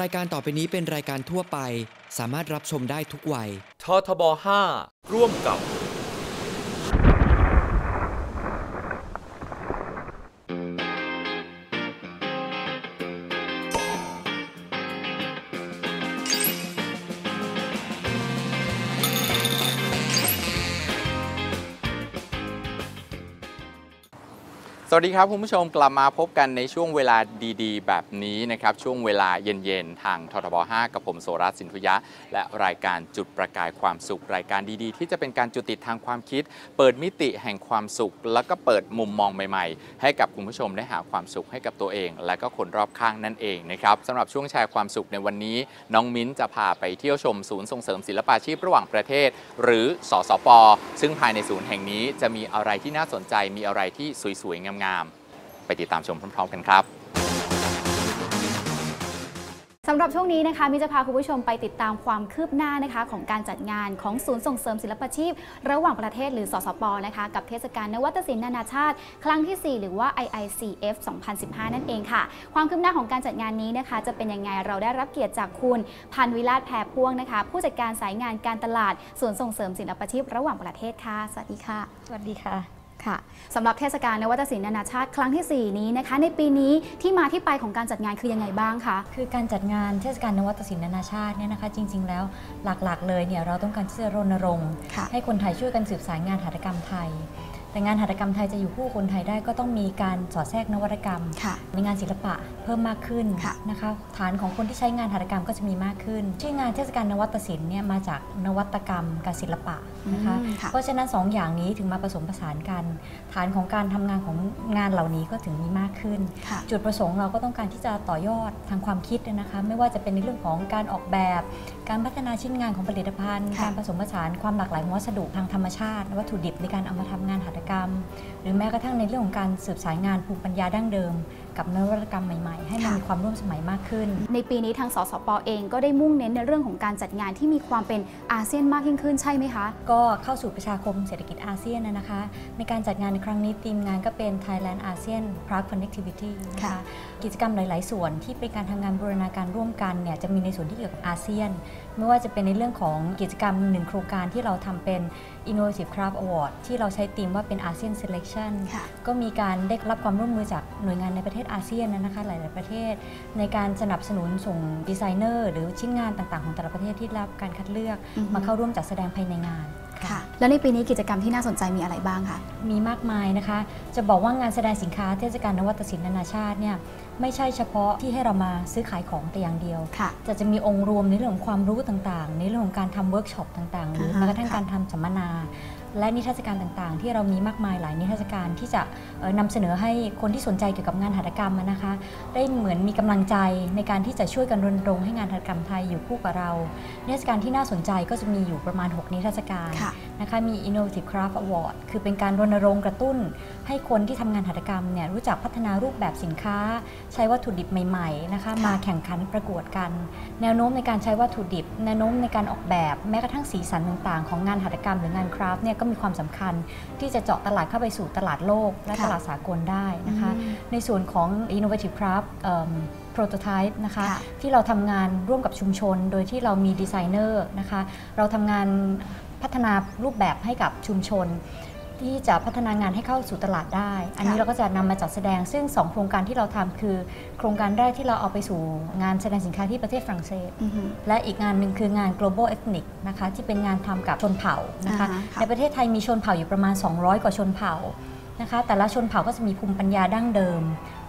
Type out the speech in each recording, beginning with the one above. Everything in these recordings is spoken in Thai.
รายการต่อไปนี้เป็นรายการทั่วไป สามารถรับชมได้ทุกวัย ททบ 5 ร่วมกับ สวัสดีครับคุณผู้ชมกลับมาพบกันในช่วงเวลาดีๆ แบบนี้นะครับช่วงเวลาเย็นๆ ทางททบ 5 กับผมโสรัตสินทุยะ และรายการจุดประกายความสุข รายการดีๆ ที่จะเป็นการจุติดทางความคิด เปิดมิติแห่งความสุข แล้วก็เปิดมุมมองใหม่ๆ ให้กับคุณผู้ชมได้หาความสุขให้กับตัวเอง และก็คนรอบข้างนั่นเองนะครับสำหรับช่วงแชร์ความสุขในวันนี้ น้องมิ้นจะพาไปเที่ยวชมศูนย์ส่งเสริมศิลปาชีพระหว่างประเทศ หรือสสปซึ่งภายในศูนย์แห่งนี้จะมีอะไรที่น่าสนใจมีอะไรที่สวยๆงามๆไปติดตามชมพร้อมๆกันครับสำหรับช่วงนี้นะคะมิจะพาคุณผู้ชมไปติดตามความคืบหน้านะคะ ของการจัดงานของศูนย์ส่งเสริมศิลปาชีพ ระหว่างประเทศหรือสสปนะคะกับเทศกาลนวัตศิลป์นานาชาติ ครั้งที่ 4 หรือว่า IICF 2015 นั่นเองค่ะ ความคืบหน้าของการจัดงานนี้นะคะ จะเป็นยังไงเราได้รับเกียรติจากคุณพันวิราชแพรพ่วงนะคะ ผู้จัดการสายงานการตลาดศูนย์ส่งเสริมศิลปาชีพ ระหว่างประเทศค่ะสวัสดีค่ะ สวัสดีค่ะ ค่ะสำหรับเทศกาลนวัตศิลป์นานาชาติครั้งทีสี่ 4 นี้นะคะ ในปีนี้ที่มาที่ไปของการจัดงานคือยังไงบ้างคะคือการจัดงานเทศกาลนวัตศิลป์นานาชาติเนี่ยนะคะ จริง ๆ แล้วหลักๆ เลยเนี่ยเราต้องการที่จะรณรงค์ค่ะให้คนไทยช่วยกันสืบสานงานหัตถกรรมไทย แต่งานหัตถกรรมไทยจะอยู่คู่คนไทยได้ก็ต้องมีการสอดแทรกนวัตกรรมค่ะในงานศิลปะเพิ่มมากขึ้นค่ะนะคะ ฐานของคนที่ใช้งานหัตถกรรมก็จะมีมากขึ้น ชื่องานเทศกาลนวัตศิลป์เนี่ยมาจากนวัตกรรมกับศิลปะนะคะอืมค่ะเพราะฉะนั้นสองอย่างนี้ถึงมาผสมผสานกัน ฐานของการทำงานของงานเหล่านี้ก็ถึงมีมากขึ้นค่ะจุดประสงค์เราก็ต้องการที่จะต่อยอดทางความคิดนะคะ ไม่ว่าจะเป็นในเรื่องของการออกแบบ การพัฒนาชิ้นงานของผลิตภัณฑ์ค่ะการผสมผสานความหลากหลายของวัสดุทางธรรมชาติ วัตถุดิบในการเอามาทำงานหัตถกรรม หรือแม้กระทั่งในเรื่องของการสืบสานงานภูมิปัญญาดั้งเดิม กับนวัตกรรมใหม่ๆ ให้มันค่ะมีความร่วมสมัยมากขึ้น ในปีนี้ทางสสปเองก็ได้มุ่งเน้นในเรื่องของการจัดงานที่มีความเป็นอาเซียนมากยิ่งขึ้นใช่ไหมคะ ก็เข้าสู่ประชาคมเศรษฐกิจอาเซียนนะนะคะ ในการจัดงานในครั้งนี้ทีมงานก็เป็น Thailand ASEAN Prague Connectivity นะคะค่ะกิจกรรมหลาย ๆ ส่วนที่เป็นการทำงานบูรณาการร่วมกันเนี่ยจะมีในส่วนที่เกี่ยวกับอาเซียน ไม่ว่าจะเป็นในเรื่องของกิจกรรมหนึ่งโครงการที่เราทำเป็น Innovative Craft Award ที่เราใช้ธีมว่าเป็น ASEAN Selection ค่ะก็มีการได้รับความร่วมมือจากหน่วยงานในประเทศอาเซียนนะคะหลาย ๆ ประเทศ ในการสนับสนุนส่งดีไซเนอร์หรือชิ้นงานต่าง ๆ ของแต่ละประเทศที่ได้รับการคัดเลือกอือฮึมาเข้าร่วมจัดแสดงภายในงานค่ะแล้วในปีนี้กิจกรรมที่น่าสนใจมีอะไรบ้างคะ มีมากมายนะคะ จะบอกว่างานแสดงสินค้าเทศกาลนวัตศิลป์นานาชาติเนี่ย ไม่ใช่เฉพาะที่ให้เรามาซื้อขายของแต่อย่างเดียวค่ะจะจะมีองค์รวมในเรื่องของความรู้ต่างๆ ในเรื่องของการทำเวิร์กช็อปต่างๆ หรืออ่าฮะแม้กระทั่งค่ะการทำสัมมนา และนิทรรศการต่างๆ ที่เรามีมากมายหลายนิทรรศการที่จะเอ่อนำเสนอให้คนที่สนใจเกี่ยวกับงานหัตถกรรมอะนะคะ ได้เหมือนมีกำลังใจในการที่จะช่วยกันรณรงค์ให้งานหัตถกรรมไทยอยู่คู่กับเรานิทรรศการที่น่าสนใจก็จะมีอยู่ประมาณ 6 นิทรรศการค่ะนะคะมี Innovative Craft Award คือเป็นการรณรงค์กระตุ้น ให้คนที่ทำงานหัตถกรรมเนี่ยรู้จักพัฒนารูปแบบสินค้า ใช้วัตถุดิบใหม่ๆนะคะค่ะมาแข่งขันประกวดกัน แนวโน้มในการใช้วัตถุดิบ แนวโน้มในการออกแบบแม้กระทั่งสีสันต่างๆ ของงานหัตถกรรมหรืองานคราฟต์เนี่ยก็มีความสำคัญ ที่จะเจาะตลาดเข้าไปสู่ตลาดโลก และค่ะตลาดสากลได้นะคะอืมในส่วนของ Innovative Craft เอิ่ม Prototype นะคะค่ะที่เราทำงานร่วมกับชุมชน โดยที่เรามีดีไซเนอร์นะคะ เราทำงานพัฒนารูปแบบให้กับชุมชน ที่จะพัฒนางานให้เข้าสู่ตลาดได้ อันนี้ค่ะเราก็จะนำมาจัดแสดง ซึ่ง 2 โครงการที่เราทำคือ โครงการแรกที่เราเอาไปสู่งานแสดงสินค้าที่ประเทศฝรั่งเศสอือฮึและอีกงานหนึ่งคืองาน global ethnic นะคะที่เป็นงานทำกับชนเผ่านะคะอ่าฮะค่ะในประเทศไทยมีชนเผ่าอยู่ประมาณ 200 กว่าชนเผ่านะคะแต่ละชนเผ่าก็จะมีภูมิปัญญาดั้งเดิม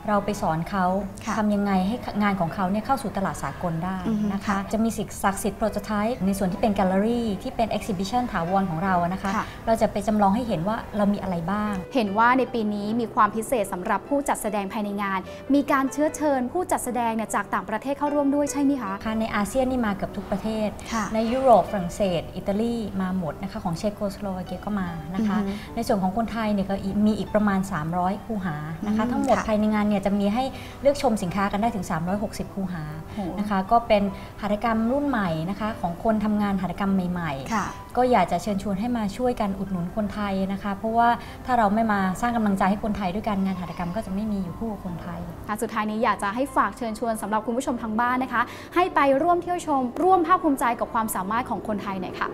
เราไปสอนเขาค่ะทำยังไงให้งานของเขาเนี่ยเข้าสู่ตลาดสากลได้อือฮึนะคะค่ะจะมีสิทธิ์ศักดิ์สิทธิ์โปรโตไทป์ในส่วนที่เป็นแกลเลอรี่ที่เป็น exhibition ถาวรของเราอะนะคะค่ะเราจะไปจำลองให้เห็นว่าเรามีอะไรบ้าง เห็นว่าในปีนี้มีความพิเศษสำหรับผู้จัดแสดงภายในงาน มีการเชื้อเชิญ ผู้จัดแสดงเนี่ยจากต่างประเทศเข้าร่วมด้วยใช่ไหมคะค่ะในอาเซียนนี่มาเกือบทุกประเทศค่ะในยุโรปฝรั่งเศส อิตาลีมาหมดนะคะของเชโกสโลวาเกียก็มานะคะอือฮึในส่วนของคนไทยเนี่ยก็อีกมีอีกประมาณ 300 คู่หานะคะอืมทั้งหมดค่ะภายในงานเนี่ยจะมีให้เลือกชมสินค้ากันได้ถึง 360 คูหาโหนะคะก็เป็นหัตถกรรมรุ่นใหม่นะคะของคนทำงานหัตถกรรมใหม่ๆค่ะก็อยากจะเชิญชวนให้มาช่วยกันอุดหนุนคนไทยนะคะ เพราะว่าถ้าเราไม่มาสร้างกำลังใจให้คนไทยด้วยกันงานหัตถกรรมก็จะไม่มีอยู่คู่กับคนไทยค่ะสุดท้ายนี้อยากจะให้ฝากเชิญชวนสำหรับคุณผู้ชมทางบ้านนะคะ ให้ไปร่วมเที่ยวชม ร่วมภาคภูมิใจกับความสามารถของคนไทยหน่อยค่ะ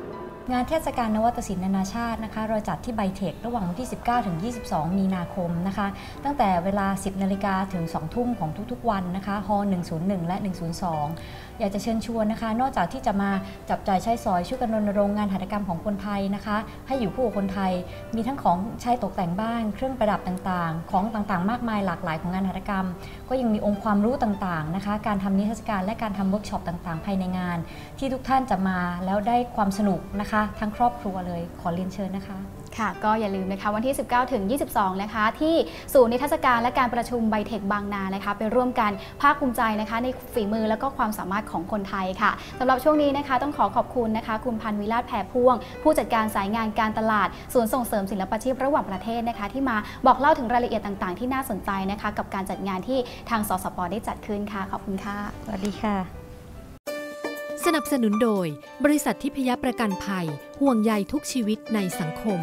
งานเทศกาลนวัตศิลป์นานาชาตินะคะเราจัดที่ไบเทคระหว่างวันที่ 19 ถึง 22 มีนาคมนะคะ ตั้งแต่เวลา 10 นาฬิกาถึง 2 ทุ่มของทุกๆ วันนะคะฮ101 และ 102 อยากจะเชิญชวนนะคะ นอกจากที่จะมาจับจ่ายใช้สอยช่วยกันรณรงค์งานหัตถกรรมของคนไทยนะคะ ให้อยู่คู่กับคนไทย มีทั้งของใช้ตกแต่งบ้าน เครื่องประดับต่างๆ ของต่างๆ มากมายหลากหลายของงานหัตถกรรม ก็ยังมีองค์ความรู้ต่างๆนะคะ การทำนิทรรศการและการทำเวิร์กช็อปต่างๆ ภายในงาน ที่ทุกท่านจะมาแล้วได้ความสนุกนะคะ ทั้งครอบครัวเลยขอเรียนเชิญนะคะค่ะก็อย่าลืมนะคะวันที่ 19 ถึง 22 นะคะ ที่ศูนย์นิทรรศการและการประชุมไบเทคบางนานะคะ ไปร่วมกันภาคภูมิใจนะคะ ในฝีมือและก็ความสามารถของคนไทยค่ะสำหรับช่วงนี้นะคะ ต้องขอขอบคุณนะคะ คุณพันธ์วิราชแผ่พ่วง ผู้จัดการสายงานการตลาดศูนย์ส่งเสริมศิลปาชีพระหว่างประเทศนะคะ ที่มาบอกเล่าถึงรายละเอียดต่างๆ ที่น่าสนใจนะคะ กับการจัดงานที่ทางสสปได้จัดขึ้นค่ะขอบคุณค่ะสวัสดีค่ะ สนับสนุนโดย บริษัททิพยประกันภัย ห่วงใยทุกชีวิตในสังคม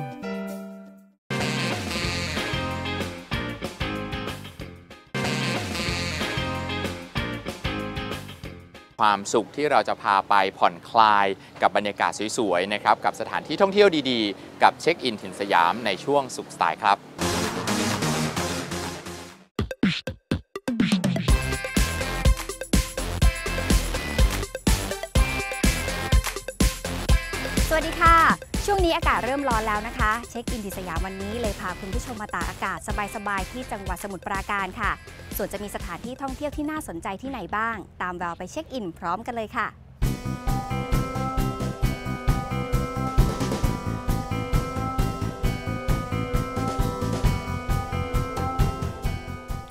ความสุขที่เราจะพาไปผ่อนคลายกับบรรยากาศสวยๆนะครับกับสถานที่ท่องเที่ยวดีๆ กับเช็คอินถิ่นสยามในช่วงสุขสไตล์ครับ ช่วงนี้อากาศเริ่มร้อนแล้วนะคะ เช็คอินที่สยามวันนี้เลยพาคุณผู้ชมมาตากอากาศสบายๆที่จังหวัดสมุทรปราการค่ะ ส่วนจะมีสถานที่ท่องเที่ยวที่น่าสนใจที่ไหนบ้าง ตามเราไปเช็คอินพร้อมกันเลยค่ะ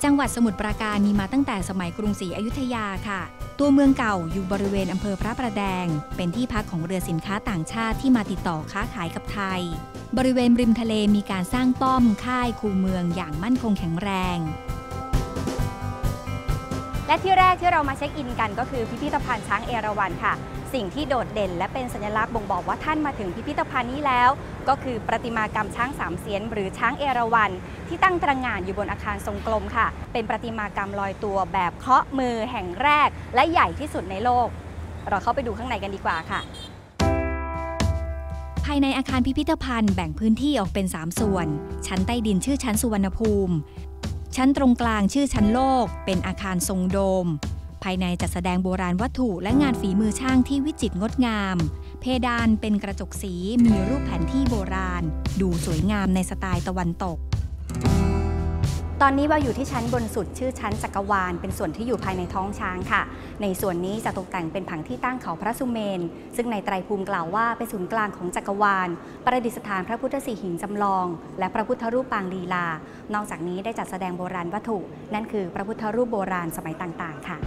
จังหวัดสมุทรปราการมีมาตั้งแต่สมัยกรุงศรีอยุธยาค่ะ ตัวเมืองเก่าอยู่บริเวณอำเภอพระประแดง เป็นที่พักของเรือสินค้าต่างชาติที่มาติดต่อค้าขายกับไทย บริเวณริมทะเลมีการสร้างป้อมค่ายคูเมืองอย่างมั่นคงแข็งแรง และที่แรกที่เรามาเช็คอินกันก็คือพิพิธภัณฑ์ช้างเอราวัณค่ะ สิ่งที่โดดเด่น และเป็นสัญลักษณ์บ่งบอกว่าท่านมาถึงพิพิธภัณฑ์นี้แล้ว ก็คือประติมากรรมช้างสามเสียน หรือช้างเอราวัณที่ตั้งตระหง่านอยู่บนอาคารทรงกลมค่ะ เป็นประติมากรรมลอยตัวแบบเคาะมือแห่งแรก และใหญ่ที่สุดในโลก เราเข้าไปดูข้างในกันดีกว่าค่ะ ภายในอาคารพิพิธภัณฑ์แบ่งพื้นที่ออกเป็น 3 ส่วน ชั้นใต้ดินชื่อชั้นสุวรรณภูมิ ชั้นตรงกลางชื่อชั้นโลก เป็นอาคารทรงโดม ภายในจัดแสดงโบราณวัตถุและงานฝีมือช่างที่วิจิตรงดงาม เพดานเป็นกระจกสีมีรูปแผนที่โบราณ ดูสวยงามในสไตล์ตะวันตก ตอนนี้เราอยู่ที่ชั้นบนสุดชื่อชั้นจักรวาล เป็นส่วนที่อยู่ภายในท้องช้างค่ะ ในส่วนนี้จะตกแต่งเป็นผังที่ตั้งเขาพระสุเมน ซึ่งในไตรภูมิกล่าวว่าเป็นศูนย์กลางของจักรวาล ประดิษฐานพระพุทธสีหิงจำลอง และพระพุทธรูปปางลีลา นอกจากนี้ได้จัดแสดงโบราณวัตถุ นั่นคือพระพุทธรูปโบราณสมัยต่างๆ ค่ะ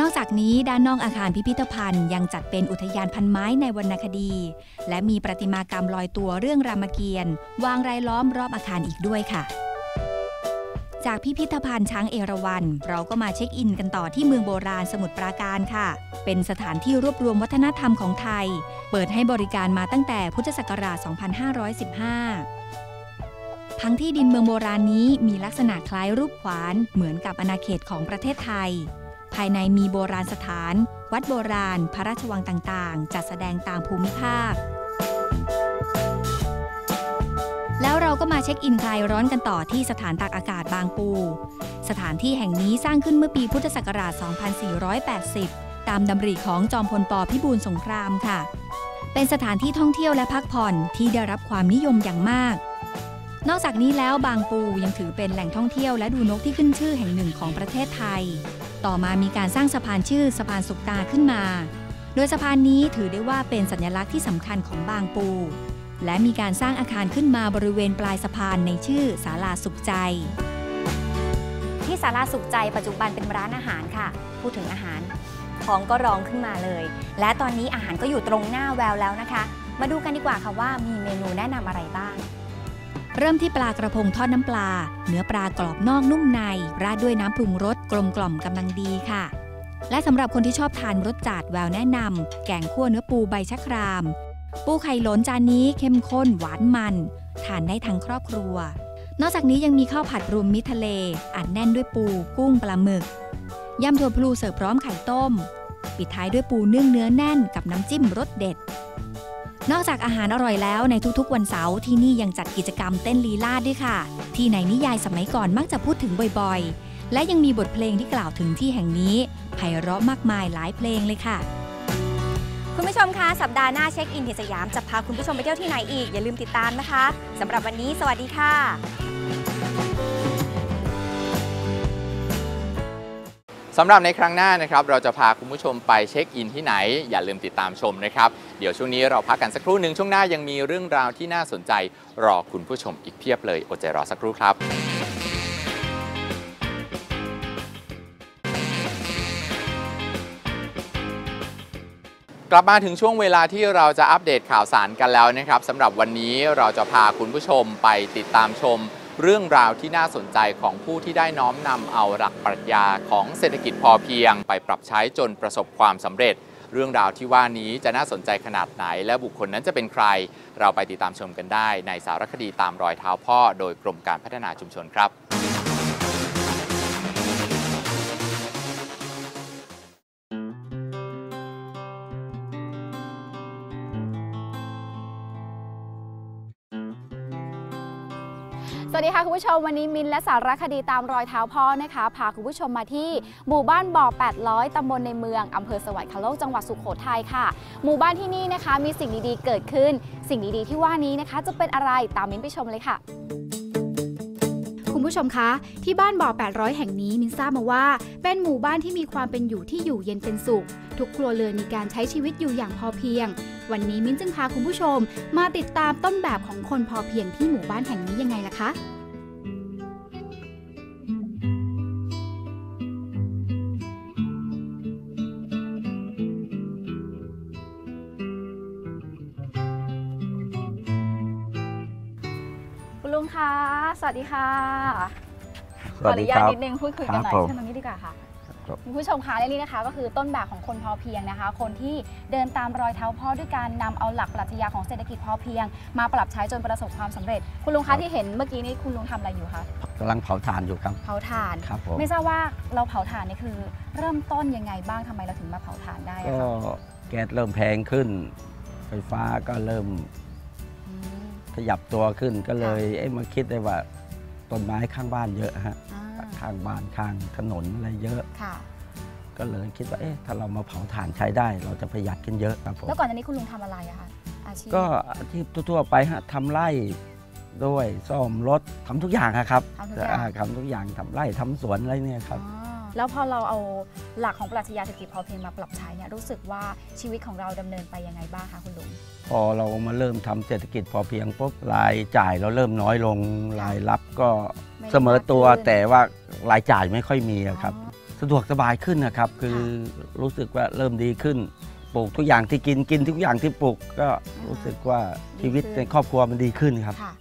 นอกจากนี้ด้านนอกอาคารพิพิธภัณฑ์ยังจัดเป็นอุทยานพันไม้ในวรรณคดี และมีประติมากรรมลอยตัวเรื่องรามเกียรติ์วางรายล้อมรอบอาคารอีกด้วยค่ะ จากพิพิธภัณฑ์ช้างเอราวัณเราก็มาเช็คอินกันต่อที่เมืองโบราณสมุทรปราการค่ะ เป็นสถานที่รวบรวมวัฒนธรรมของไทย เปิดให้บริการมาตั้งแต่พุทธศักราช 2515ทั้งที่ดินเมืองโบราณนี้มีลักษณะคล้ายรูปขวานเหมือนกับอาณาเขตของประเทศไทย ภายในมีโบราณสถาน วัดโบราณ พระราชวังต่างๆ จัดแสดงตามภูมิภาค แล้วเราก็มาเช็คอินคลายร้อนกันต่อที่สถานตากอากาศบางปู สถานที่แห่งนี้สร้างขึ้นเมื่อปีพุทธศักราช 2480 ตามดำริของจอมพลปพิบูลสงครามค่ะ เป็นสถานที่ท่องเที่ยวและพักผ่อนที่ได้รับความนิยมอย่างมากนอกจากนี้แล้วบางปูยังถือเป็นแหล่งท่องเที่ยวและดูนกที่ขึ้นชื่อแห่งหนึ่งของประเทศไทย ต่อมามีการสร้างสะพานชื่อสะพานสุกตาขึ้นมา โดยสะพานนี้ถือได้ว่าเป็นสัญลักษณ์ที่สำคัญของบางปู และมีการสร้างอาคารขึ้นมาบริเวณปลายสะพานในชื่อศาลาสุขใจ ที่ศาลาสุขใจปัจจุบันเป็นร้านอาหารค่ะ พูดถึงอาหารท้องก็ร้องขึ้นมาเลย และตอนนี้อาหารก็อยู่ตรงหน้าแววแล้วนะคะ มาดูกันดีกว่าค่ะว่ามีเมนูแนะนำอะไรบ้าง เริ่มที่ปลากระพงทอดน้ำปลา เนื้อปลากรอบนอกนุ่มใน ราดด้วยน้ำปรุงรสกลมกล่อมกำลังดีค่ะ และสำหรับคนที่ชอบทานรสจัดแววแนะนำแกงคั่วเนื้อปูใบชะคราม ปูไข่หลนจานนี้เข้มข้นหวานมัน ทานได้ทั้งครอบครัว นอกจากนี้ยังมีข้าวผัดรวมมิตรทะเลอัดแน่นด้วยปูกุ้งปลาหมึกยำถั่วพลูเสิร์ฟพร้อมไข่ต้ม ปิดท้ายด้วยปูนึ่งเนื้อแน่นกับน้ำจิ้มรสเด็ด นอกจากอาหารอร่อยแล้วในทุกๆ วันเสาร์ที่นี่ยังจัดกิจกรรมเต้นลีลาดด้วยค่ะ ที่ในนิยายสมัยก่อนมักจะพูดถึงบ่อยๆ และยังมีบทเพลงที่กล่าวถึงที่แห่งนี้ไพเราะมากมายหลายเพลงเลยค่ะ คุณผู้ชมคะสัปดาห์หน้าเช็คอินเที่สยามจะพาคุณผู้ชมไปเที่ยวที่ไหนอีกอย่าลืมติดตามนะคะสำหรับวันนี้ สวัสดีค่ะ สำหรับในครั้งหน้านะครับเราจะพาคุณผู้ชมไปเช็คอินที่ไหน อย่าลืมติดตามชมนะครับ เดี๋ยวช่วงนี้เราพักกันสักครู่หนึ่งช่วงหน้ายังมีเรื่องราวที่น่าสนใจ รอคุณผู้ชมอีกเพียบเลยอดใจรอสักครู่ครับกลับมาถึงช่วงเวลาที่เราจะอัปเดตข่าวสารกันแล้วนะครับสำหรับวันนี้เราจะพาคุณผู้ชมไปติดตามชม เรื่องราวที่น่าสนใจของผู้ที่ได้น้อมนำเอาหลักปรัชญาของเศรษฐกิจพอเพียง ไปปรับใช้จนประสบความสำเร็จ เรื่องราวที่ว่านี้จะน่าสนใจขนาดไหน และบุคคลนั้นจะเป็นใคร เราไปติดตามชมกันได้ ในสารคดีตามรอยเท้าพ่อ โดยกรมการพัฒนาชุมชนครับ สวัสดีค่ะคุณผู้ชมวันนี้มินและสารคดีตามรอยเท้าพ่อนะคะพาคุณผู้ชมมาที่หมู่บ้านบ่อ 800 ตำบลในเมืองอำเภอสวรรคโลกจังหวัดสุโขทัยค่ะ หมู่บ้านที่นี่นะคะ มีสิ่งดีๆเกิดขึ้น สิ่งดีๆที่ว่านี้นะคะ จะเป็นอะไรตามมินไปชมเลยค่ะคุณผู้ชมคะ ที่บ้านบ่อ 800 แห่งนี้มินทราบมาว่า เป็นหมู่บ้านที่มีความเป็นอยู่ที่อยู่เย็นเป็นสุข ทุกครัวเรือนมีการใช้ชีวิตอยู่อย่างพอเพียง วันนี้มิ้นจึงพาคุณผู้ชม มาติดตามต้นแบบของคนพอเพียงที่หมู่บ้านแห่งนี้ยังไงล่ะคะคุณลุงคะ สวัสดีค่ะสวัสดีขออนุญาคตรับนิดนึงพูดคุยกันหน่อยครับผมเชิญตรงนี้ดีกว่าค่ะ ครับคุณผู้ชมคะและนี่นะคะ ก็คือต้นแบบของคนพอเพียงนะคะ คนที่เดินตามรอยเท้าพ่อด้วยการนำเอาหลักปรัชญาของเศรษฐกิจพอเพียง มาปรับใช้จนประสบความสำเร็จ คุณลุงคะที่เห็นเมื่อกี้นี้คุณลุงทำอะไรอยู่คะกำลังเผาถ่านอยู่ครับเผาถ่านครับผมไม่ทราบว่าเราเผาถ่านนี่คือ เริ่มต้นยังไงบ้างทำไมเราถึงมาเผาถ่านได้อะก็คะแก๊สเริ่มแพงขึ้น ไฟฟ้าก็เริ่มอืมขยับตัวขึ้นก็เลยเอ้มาคิดได้ว่าต้นไม้ข้างบ้านเยอะฮะอ่าข้างบ้านข้างถนนอะไรเยอะค่ะ ก็เลยคิดว่าเอ๊ะถ้าเรามาเผาถ่านใช้ได้ เราจะประหยัดกันเยอะครับผมแล้วก่อนหน้านี้คุณลุงทำอะไรอะคะอาชีพก็อาชีพทั่วๆไปฮะทำไร่ด้วยซ่อมรถทำทุกอย่างอะครับทำทุกอย่างอ่าทำทุกอย่างทำไร่ทำสวนอะไรเนี่ยครับอ๋อแล้วพอเราเอาหลักของปรัชญาเศรษฐกิจพอเพียงมาปรับใช้เนี่ยรู้สึกว่าชีวิตของเราดำเนินไปยังไงบ้างคะคุณลุงพอเรามาเริ่มทำเศรษฐกิจพอเพียงปุ๊บรายจ่ายเราเริ่มน้อยลงรายรับก็ไม่เสมอตัวมากขึ้นแต่ว่ารายจ่ายไม่ค่อยมีอะครับอ๋อ สะดวกสบายขึ้นนะครับ คือรู้สึกว่าเริ่มดีขึ้น ปลูกทุกอย่างที่กินกินทุกอย่างที่ปลูกก็รู้สึกว่าชีวิตในครอบครัวมันดีขึ้นครับค่ะ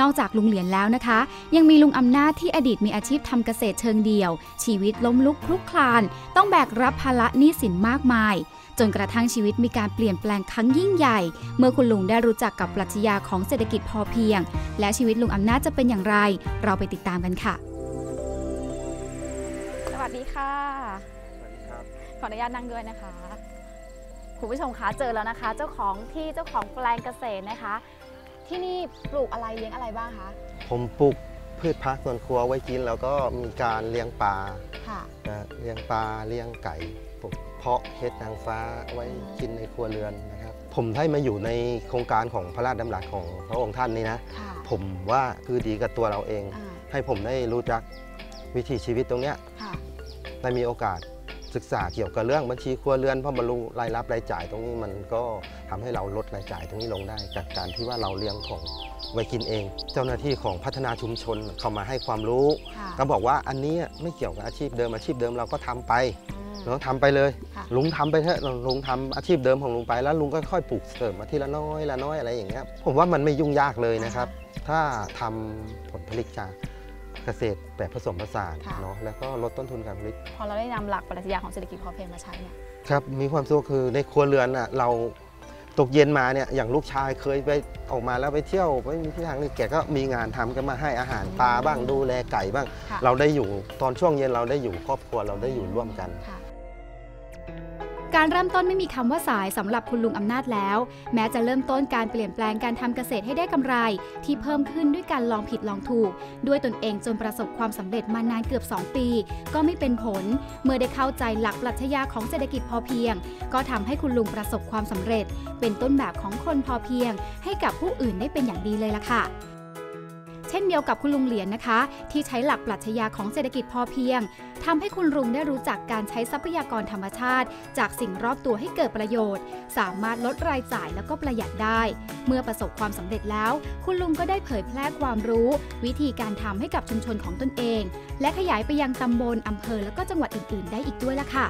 นอกจากลุงเหรียญแล้วนะคะ ยังมีลุงอำนาจที่อดีตมีอาชีพทำเกษตรเชิงเดี่ยว ชีวิตล้มลุกคลุกคลาน ต้องแบกรับภาระหนี้สินมากมาย จนกระทั่งชีวิตมีการเปลี่ยนแปลงครั้งยิ่งใหญ่ เมื่อคุณลุงได้รู้จักกับปรัชญาของเศรษฐกิจพอเพียง และชีวิตลุงอำนาจจะเป็นอย่างไร เราไปติดตามกันค่ะ สวัสดีค่ะขออนุญาตนั่งด้วยนะคะคุณผู้ชมคะเจอแล้วนะคะ เจ้าของที่เจ้าของแปลงเกษตรนะคะ ที่นี่ปลูกอะไรเลี้ยงอะไรบ้างคะผมปลูกพืชพักสวนครัวไว้กินแล้วก็มีการเลี้ยงปลาค่ะนะเลี้ยงปลาเลี้ยงไก่ปลูกเพาะเห็ดนางฟ้าไว้กินในครัวเรือนนะครับ ผมได้มาอยู่ในโครงการของพระราชดำรัสของพระองค์ท่านนี่นะค่ะผมว่าคือดีกับตัวเราเอง อ่าให้ผมได้รู้จักวิถีชีวิตตรงเนี้ยค่ะ ได้มีโอกาสศึกษาเกี่ยวกับเรื่องบัญชีครัวเรือนเพราะบรรลุรายรับรายจ่ายตรงนี้มันก็ทำให้เราลดรายจ่ายตรงนี้ลงได้ จากการที่ว่าเราเลี้ยงของไว้กินเอง เจ้าหน้าที่ของพัฒนาชุมชนเข้ามาให้ความรู้ค่ะก็บอกว่าอันนี้ไม่เกี่ยวกับอาชีพเดิมอาชีพเดิมเราก็ทำไปอืมเราทำไปเลยค่ะลุงทำไปเถอะลุงทำอาชีพเดิมของลุงไปแล้วลุงก็ค่อยปลูกเสริมมาทีละน้อยละน้อยอะไรอย่างเงี้ยผมว่ามันไม่ยุ่งยากเลยนะครับ ถ้าทำผลผลิตจาก เกษตรแบบผสมผสานค่ะเนาะแล้วก็ลดต้นทุนการผลิต พอเราได้นำหลักปรัชญาของเศรษฐกิจพอเพียงมาใช้เนี่ยครับมีความสุขคือในครัวเรือนอะเราตกเย็นมาเนี่ยอย่างลูกชายเคยไปออกมาแล้วไปเที่ยวไม่มีที่ทางนี่แกก็มีงานทำก็มาให้อาหารปลาบ้างดูแลไก่บ้างค่ะเราได้อยู่ตอนช่วงเย็นเราได้อยู่ครอบครัวเราได้อยู่ร่วมกัน การเริ่มต้นไม่มีคำว่าสายสำหรับคุณลุงอำนาจแล้ว แม้จะเริ่มต้นการเปลี่ยนแปลงการทำเกษตรให้ได้กำไร ที่เพิ่มขึ้นด้วยการลองผิดลองถูก ด้วยตนเองจนประสบความสำเร็จมานานเกือบ 2 ปี ก็ไม่เป็นผล เมื่อได้เข้าใจหลักปรัชญาของเศรษฐกิจพอเพียง ก็ทำให้คุณลุงประสบความสำเร็จ เป็นต้นแบบของคนพอเพียง ให้กับผู้อื่นได้เป็นอย่างดีเลยล่ะค่ะ เช่นเดียวกับคุณลุงเหรียญนะคะ ที่ใช้หลักปรัชญาของเศรษฐกิจพอเพียงทำให้คุณลุงได้รู้จักการใช้ทรัพยากรธรรมชาติ จากสิ่งรอบตัวให้เกิดประโยชน์ สามารถลดรายจ่ายแล้วก็ประหยัดได้ เมื่อประสบความสำเร็จแล้ว คุณลุงก็ได้เผยแพร่ความรู้ วิธีการทำให้กับชุมชนของตนเอง และขยายไปยังตำบลอำเภอแล้วก็จังหวัดอื่น ๆ ได้อีกด้วยละค่ะ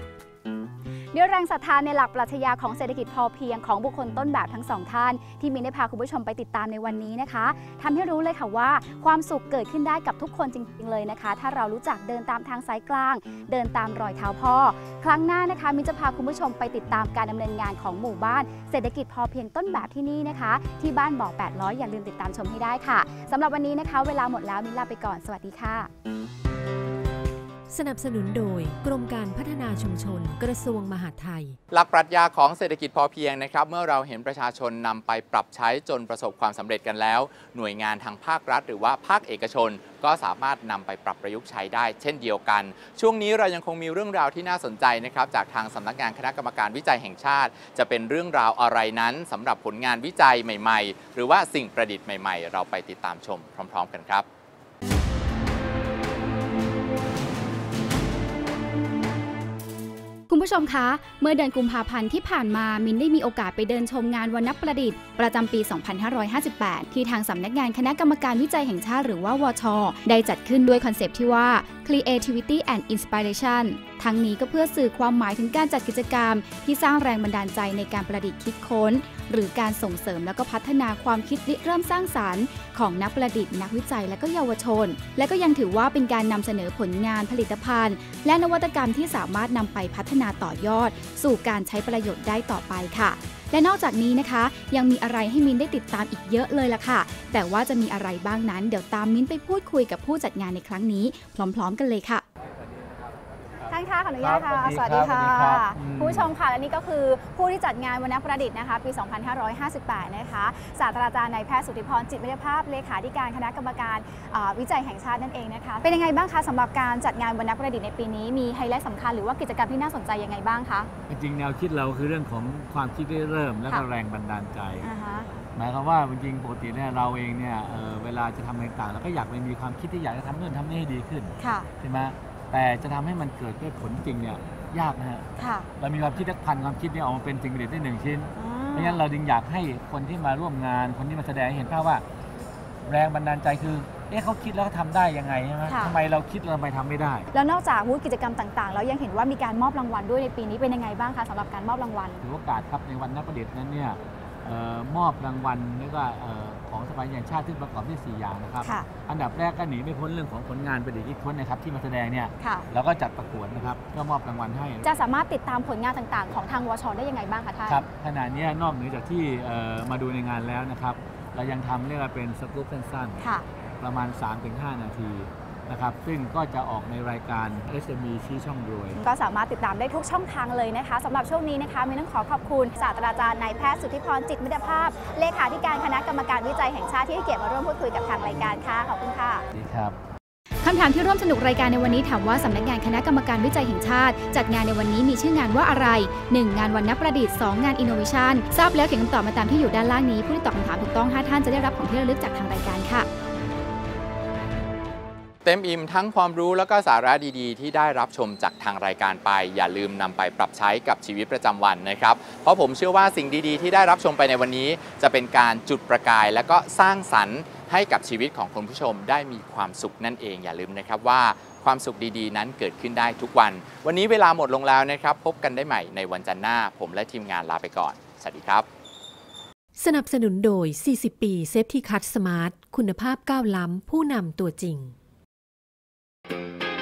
ด้วยแรงศรัทธาในหลักปรัชญาของเศรษฐกิจพอเพียงของบุคคลต้นแบบทั้งสองท่าน ที่มินได้พาคุณผู้ชมไปติดตามในวันนี้นะคะทำให้รู้เลยค่ะว่า ความสุขเกิดขึ้นได้กับทุกคนจริง ๆ เลยนะคะ ถ้าเรารู้จักเดินตามทางสายกลาง เดินตามรอยเท้าพ่อ ครั้งหน้านะคะมินจะพาคุณผู้ชมไปติดตามการดำเนินงานของหมู่บ้าน เศรษฐกิจพอเพียงต้นแบบที่นี่นะคะ ที่บ้านบ่อ800อย่าลืมติดตามชมให้ได้ค่ะสำหรับวันนี้นะคะ เวลาหมดแล้วมินลาไปก่อนสวัสดีค่ะ สนับสนุนโดยกรมการพัฒนาชุมชน กระทรวงมหาดไทย หลักปรัชญาของเศรษฐกิจพอเพียงนะครับ เมื่อเราเห็นประชาชนนำไปปรับใช้จนประสบความสำเร็จกันแล้ว หน่วยงานทางภาครัฐ หรือว่าภาคเอกชน ก็สามารถนำไปปรับประยุกต์ใช้ได้ เช่นเดียวกัน ช่วงนี้เรายังคงมีเรื่องราวที่น่าสนใจนะครับจากทางสำนักงานคณะกรรมการวิจัยแห่งชาติ จะเป็นเรื่องราวอะไรนั้นสำหรับผลงานวิจัยใหม่ ๆ หรือว่าสิ่งประดิษฐ์ใหม่ ๆ เราไปติดตามชมพร้อม ๆ กันครับ ผู้ชมคะ เมื่อเดือนกุมภาพันธ์ที่ผ่านมามินได้มีโอกาสไปเดินชมงานวันนักประดิษฐ์ ประจำปี 2558 ที่ทางสำนักงานคณะกรรมการวิจัยแห่งชาติหรือว่าวช ได้จัดขึ้นด้วยคอนเซปต์ที่ว่า Creativity and Inspiration ทั้งนี้ก็เพื่อสื่อความหมายถึงการจัดกิจกรรม ที่สร้างแรงบันดาลใจในการประดิษฐ์คิดค้น หรือการส่งเสริมและก็พัฒนาความคิดริเริ่มสร้างสารรค์ ของนักประดิษฐ์นักวิจัยและก็เยาวชน และก็ยังถือว่าเป็นการนำเสนอผลงานผลิตภัณฑ์ และนวัตกรรมที่สามารถนำไปพัฒนาต่อยอด สู่การใช้ประโยชน์ได้ต่อไปค่ะและนอกจากนี้นะคะ ยังมีอะไรให้มินได้ติดตามอีกเยอะเลยล่ะค่ะ แต่ว่าจะมีอะไรบ้างนั้น เดี๋ยวตามมินไปพูดคุยกับผู้จัดงานในครั้งนี้ พร้อม ๆ กันเลยค่ะ ท่านคะขออนุญาตค่ะครับสวัสดีค่ะสวัสดีครับอืมผู้ชมค่ะ และนี่ก็คือผู้ที่จัดงานวันนักประดิษฐ์นะคะ ปี 2558 นะคะ ศาสตราจารย์นายแพทย์สุทธิพรจิตวิทยาภาพ เลขาธิการคณะกรรมการอ่าวิจัยแห่งชาตินั่นเองนะคะ เป็นยังไงบ้างคะสำหรับการจัดงานวันนักประดิษฐ์ในปีนี้ มีไฮไลท์สำคัญหรือว่ากิจกรรมที่น่าสนใจยังไงบ้างคะ จริงๆแนวคิดเราคือเรื่องของความคิดได้เริ่ม และก็ค่ะแรงบันดาลใจอ่าฮะหมายความว่าจริงๆปกติเนี่ยเราเองเนี่ยเอ่อเวลาจะทำอะไรต่างๆเราก็อยากไปมีความคิดที่อยากจะทำนู่นทำนี่ให้ดีขึ้นค่ะใช่ไหม แต่จะทำให้มันเกิดด้วยผลจริงเนี่ยยากนะฮะค่ะเรามีความคิดทักพันความคิดเนี่ยออกมาเป็นสิ่งประดิษฐ์ได้หนึ่งชิ้นอ่เพราะฉะนั้นเราจึงอยากให้คนที่มาร่วมงาน คนที่มาแสดงให้เห็นภาพว่า แรงบันดาลใจคือเอ๊ะเขาคิดแล้วเขาทำได้ยังไงใช่ไหมค่ะทำไมเราคิดแล้วทำไมทำไม่ได้ แล้วนอกจากวูดกิจกรรมต่างๆ แล้วยังเห็นว่ามีการมอบรางวัลด้วยในปีนี้เป็นยังไงบ้างคะสำหรับการมอบรางวัลถือโอกาสครับในวันนักประดิษฐ์นั้นเนี่ยเอ่อมอบรางวัลเรียกว่าเอ่อ ของสภาแห่งชาติที่ประกอบด้วย4อย่างนะครับ ค่ะ อันดับแรกก็หนีไม่พ้นเรื่องของผลงานประดิษฐ์คิดค้นนะครับที่มาแสดงเนี่ยค่ะ เราก็จัดประกวดนะครับก็มอบรางวัลให้ จะสามารถติดตามผลงานต่างๆ ของทางวชได้ยังไงบ้างคะท่าน ครับขณะเนี้ยนอกเหนือจากที่เอ่อมาดูในงานแล้วนะครับ เรายังทำเรียกว่าเป็นสกู๊ปสั้นค่ะ ๆ ประมาณ 3-5 นาที นะครับ ซึ่งก็จะออกในรายการ SME ชี้ช่องรวย ก็สามารถติดตามได้ทุกช่องทางเลยนะคะสำหรับช่วงนี้นะคะมีต้องขอขอบคุณศาสตราจารย์นายแพทย์สุทธิพรจิตมิตรภาพ เลขาธิการคณะกรรมการวิจัยแห่งชาติที่ให้เกียรติมาร่วมพูดคุยกับทางรายการค่ะขอบคุณค่ะดีครับคำถามที่ร่วมสนุกรายการในวันนี้ถามว่าสำนักงานคณะกรรมการวิจัยแห่งชาติ จัดงานในวันนี้มีชื่องานว่าอะไร 1. งานวันนักประดิษฐ์ 2. งาน Innovation ทราบแล้วเขียนคำตอบมาตามที่อยู่ด้านล่างนี้ ผู้ที่ตอบคำถามถูกต้อง 5 ท่านจะได้รับของที่ระลึกจากทางรายการค่ะ เต็มอิ่มทั้งความรู้แล้วก็สาระดีๆ ที่ได้รับชมจากทางรายการไป อย่าลืมนำไปปรับใช้กับชีวิตประจำวันนะครับ เพราะผมเชื่อว่าสิ่งดีๆ ที่ได้รับชมไปในวันนี้ จะเป็นการจุดประกาย และก็สร้างสรรค์ให้กับชีวิตของคุณผู้ชมได้มีความสุขนั่นเอง อย่าลืมนะครับว่าความสุขดีๆ นั้นเกิดขึ้นได้ทุกวัน วันนี้เวลาหมดลงแล้วนะครับ พบกันได้ใหม่ในวันจันทร์หน้า ผมและทีมงานลาไปก่อน สวัสดีครับ สนับสนุนโดย 40 ปี Safety Cut Smart คุณภาพก้าวล้ำผู้นำตัวจริง Música